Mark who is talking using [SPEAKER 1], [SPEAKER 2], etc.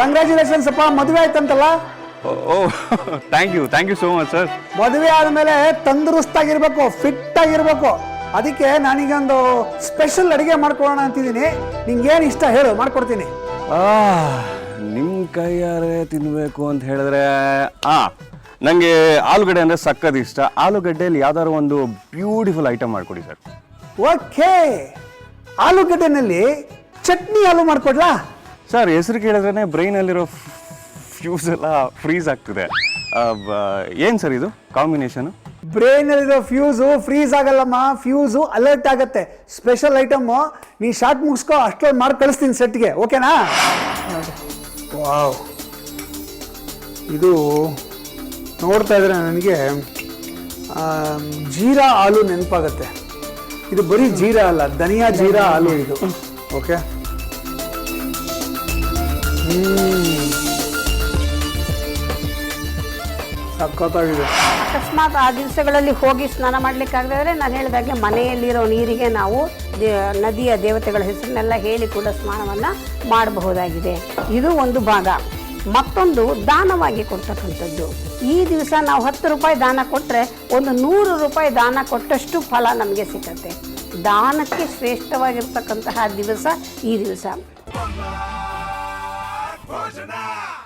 [SPEAKER 1] Congratulations ಅಪ್ಪ ಮದುವೆ ಆಯ್ತಂತಲ್ಲ?
[SPEAKER 2] ಓ thank you thank you so much sir
[SPEAKER 1] ಮದುವೆ ಆದಮೇಲೆ ತಂದರುಸ್ತಾಗಿರ್ಬೇಕು ಫಿಟ್ ಆಗಿರ್ಬೇಕು ಅದಕ್ಕೆ ನಾನೀಗ ಒಂದು ಸ್ಪೆಷಲ್ ಅಡಿಗೆ ಮಾಡ್ಕೊಳ್ಳೋಣ ಅಂತಿದ್ದೀನಿ. ನಿಂಗೇನು ಇಷ್ಟ ಹೇಳು ಮಾಡ್ಕೊಡ್ತೀನಿ.
[SPEAKER 2] ನಿಮ್ಮ ಕೈಯಾರೆ ತಿನ್ನಬೇಕು ಅಂತ ಹೇಳಿದ್ರೆ ಆ ನನಗೆ ಆಲೂಗಡ್ಡೆ ಅಂದರೆ ಸಕ್ಕದ ಇಷ್ಟ. ಆಲೂಗಡ್ಡೆಯಲ್ಲಿ ಯಾವ್ದಾದ್ರು ಒಂದು ಬ್ಯೂಟಿಫುಲ್ ಐಟಮ್ ಮಾಡಿಕೊಡಿ ಸರ್
[SPEAKER 1] ಓಕೆ. ಆಲೂಗಡ್ಡೆನಲ್ಲಿ ಚಟ್ನಿ ಆಲೂ ಮಾಡ್ಕೊಡ್ಲಾ?
[SPEAKER 2] ಸರ್, ಹೆಸರು ಕೇಳಿದ್ರೆ ಬ್ರೈನಲ್ಲಿರೋ ಫ್ಯೂಸ್ ಎಲ್ಲ ಫ್ರೀಸ್ ಆಗ್ತಿದೆ. ಏನು ಸರ್ ಇದು? ಕಾಂಬಿನೇಷನು
[SPEAKER 1] ಬ್ರೈನಲ್ಲಿರೋ ಫ್ಯೂಸು ಫ್ರೀಸ್ ಆಗಲ್ಲಮ್ಮ. ಫ್ಯೂಸು ಅಲರ್ಟ್ ಆಗತ್ತೆ. ಸ್ಪೆಷಲ್ ಐಟಮ್ಮು ನೀ ಶಾರ್ಟ್ ಮುಗಿಸ್ಕೊ ಅಷ್ಟೊಂದು ಮಾಡಿ ಕಳಿಸ್ತೀನಿ ಸೆಟ್ಗೆ ಓಕೆನಾ ವಾವ್. ಇದು ನೋಡ್ತಾ ಇದ್ರೆ ನನಗೆ ಜೀರಾ ಹಾಲು ನೆನಪಾಗತ್ತೆ. ಇದು ಬರೀ ಜೀರಾ ಅಲ್ಲ, ಧನಿಯಾ ಜೀರಾ ಹಾಲು ಇದು. ಓಕೆ ಸಖತ್ತಾಗಿದೆ
[SPEAKER 3] ಅಕಸ್ಮಾತ್ ಆ ದಿವಸಗಳಲ್ಲಿ ಹೋಗಿ ಸ್ನಾನ ಮಾಡಲಿಕ್ಕಾಗದ್ರೆ ನಾನು ಹೇಳಿದಾಗೆ ಮನೆಯಲ್ಲಿರೋ ನೀರಿಗೆ ನಾವು ನದಿಯ ದೇವತೆಗಳ ಹೆಸರನ್ನೆಲ್ಲ ಹೇಳಿ ಕೂಡ ಸ್ನಾನವನ್ನು ಮಾಡಬಹುದಾಗಿದೆ. ಇದು ಒಂದು ಭಾಗ. ಮತ್ತೊಂದು ದಾನವಾಗಿ ಕೊಡ್ತಕ್ಕಂಥದ್ದು. ಈ ದಿವಸ ನಾವು ಹತ್ತು ರೂಪಾಯಿ ದಾನ ಕೊಟ್ಟರೆ ಒಂದು ನೂರು ರೂಪಾಯಿ ದಾನ ಕೊಟ್ಟಷ್ಟು ಫಲ ನಮಗೆ ಸಿಗುತ್ತೆ ದಾನಕ್ಕೆ ಶ್ರೇಷ್ಠವಾಗಿರ್ತಕ್ಕಂತಹ ದಿವಸ ಈ ದಿವಸ.
[SPEAKER 4] Hoje não!